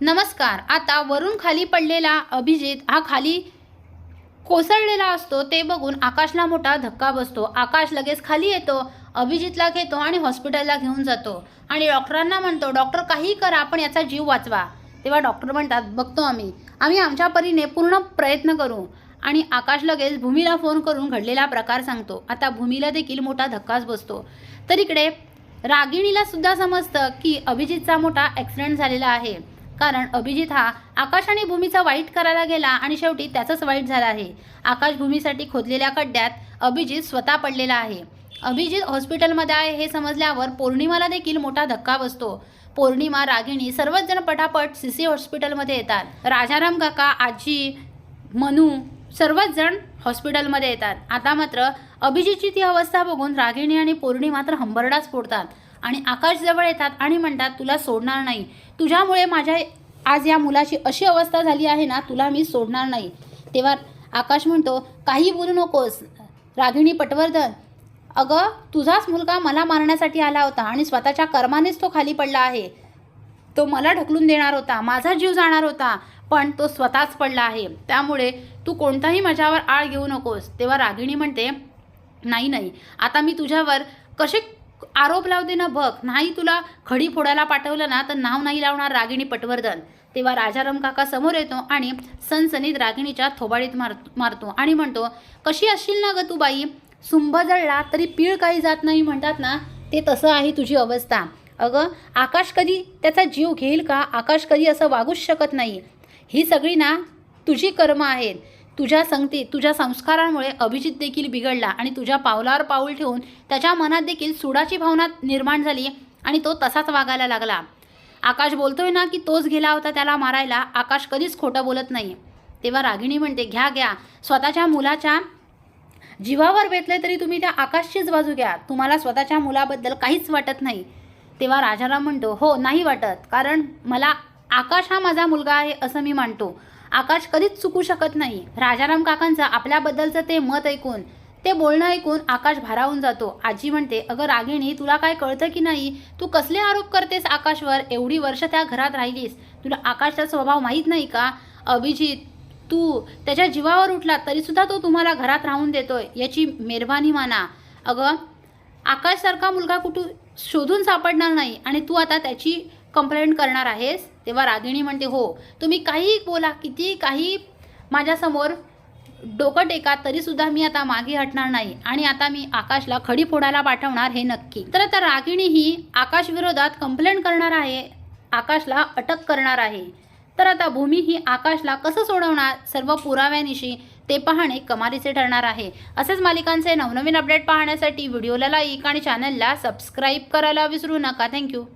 नमस्कार. आता वरून खाली पडलेला अभिजित हा खाली कोसळलेला असतो ते बघून आकाशला मोठा धक्का बसतो. आकाश लगेच खाली येतो अभिजितला घेतो आणि हॉस्पिटलला घेऊन जातो. आणि डॉक्टरांना म्हणतो डॉक्टर काही करा आपण याचा जीव वाचवा. तेव्हा डॉक्टर म्हणतात बघतो आम्ही. आम्ही आमच्या परीने पूर्ण प्रयत्न करू. आणि आकाश लगेच भूमीला फोन करून घडलेला प्रकार सांगतो. आता भूमीला देखील मोठा धक्काच बसतो. तर इकडे रागिणीला सुद्धा समजतं की अभिजितचा मोठा ॲक्सिडेंट झालेला आहे. कारण अभिजित हा आकाश आणि भूमीचा वाईट करायला गेला आणि शेवटी त्याचंच वाईट झालं आहे. आकाश भूमीसाठी खोदलेल्या खड्ड्यात अभिजित स्वतः पडलेला आहे. अभिजित हॉस्पिटलमध्ये आहे हे समजल्यावर पौर्णिमाला देखील मोठा धक्का बसतो. पौर्णिमा रागिणी सर्वच जण पटापट सी सी हॉस्पिटलमध्ये येतात. राजाराम काका आजी मनू सर्वच जण हॉस्पिटलमध्ये येतात. आता मात्र अभिजितची ती अवस्था बघून रागिणी आणि पौर्णिमा तर हंबरडाच फोडतात. आणि आकाशजवळ येतात आणि म्हणतात तुला सोडणार नाही. तुझ्यामुळे माझ्या आज या मुलाची अशी अवस्था झाली आहे ना तुला मी सोडणार नाही. तेव्हा आकाश म्हणतो काही बोलू नकोस. रागिणी पटवर्धन अगं तुझाच मुलगा मला मारण्यासाठी आला होता आणि स्वतःच्या कर्मानेच तो खाली पडला आहे. तो मला ढकलून देणार होता माझा जीव जाणार होता पण तो स्वतःच पडला आहे. त्यामुळे तू कोणताही माझ्यावर आळ घेऊ नकोस. तेव्हा रागिणी म्हणते नाही नाही. आता मी तुझ्यावर कसे आरोप लावते ना बघ. नाही तुला खडी फोडायला पाठवलं ना तर नाव नाही लावणार रागिणी पटवर्धन. तेव्हा राजाराम काका समोर येतो आणि सनसनीत रागिणीच्या थोबाडीत मार मारतो आणि म्हणतो कशी असशील ना ग तू बाई? सुंभ जळला तरी पीळ काही जात नाही म्हणतात ना ते तसं आहे तुझी अवस्था. अगं आकाश कधी त्याचा जीव घेईल का? आकाश कधी असं वागूच शकत नाही. ही सगळी ना तुझी कर्म आहेत. तुझ्या संगती तुझ्या संस्कारांमुळे अभिजित देखील बिघडला आणि तुझ्या पावलावर पाऊल ठेवून त्याच्या मनात देखील सुडाची भावना निर्माण झाली आणि तो तसाच वागायला लागला. आकाश बोलतोय ना की तोच गेला होता त्याला मारायला आकाश कधीच खोटं बोलत नाही. तेव्हा रागिणी म्हणते घ्या घ्या. स्वतःच्या मुलाच्या जीवावर बेतले तरी तुम्ही त्या आकाशचीच बाजू घ्या. तुम्हाला स्वतःच्या मुलाबद्दल काहीच वाटत नाही. तेव्हा राजाराम म्हणतो हो नाही वाटत. कारण मला आकाश हा माझा मुलगा आहे असं मी मानतो. आकाश कधीच चुकू शकत नाही. राजाराम काकांचं आपल्याबद्दलचं ते मत ऐकून ते बोलणं ऐकून आकाश भारावून जातो. आजी म्हणते अगं रागिणी तुला काय कळतं की नाही? तू कसले आरोप करतेस आकाशवर? एवढी वर्ष त्या घरात राहिलीस. तुला आकाशचा स्वभाव माहीत नाही का? अभिजित तू त्याच्या जीवावर उठला तरीसुद्धा तो तुम्हाला घरात राहून देतोय. याची मेहरबानी माना. अगं आकाशसारखा मुलगा कुठून शोधून सापडणार नाही आणि तू आता त्याची कंप्लेंट करणार आहेस? तेव्हा रागिणी म्हणते हो. तुम्ही काही बोला किती काही माझ्यासमोर डोकं टेका तरीसुद्धा मी आता मागे हटणार नाही. आणि आता मी आकाशला खडी फोडायला पाठवणार हे नक्की. तर आता रागिणी ही आकाशविरोधात कंप्लेंट करणार आहे. आकाशला अटक करणार आहे. तर आता भूमी ही आकाशला कसं सोडवणार? सर्व पुराव्यानिशी ते पाहणे कमालीचे ठरणार आहे. असेच मालिकांचे नवनवीन अपडेट पाहण्यासाठी व्हिडिओला लाईक आणि चॅनलला सबस्क्राईब करायला विसरू नका. थँक्यू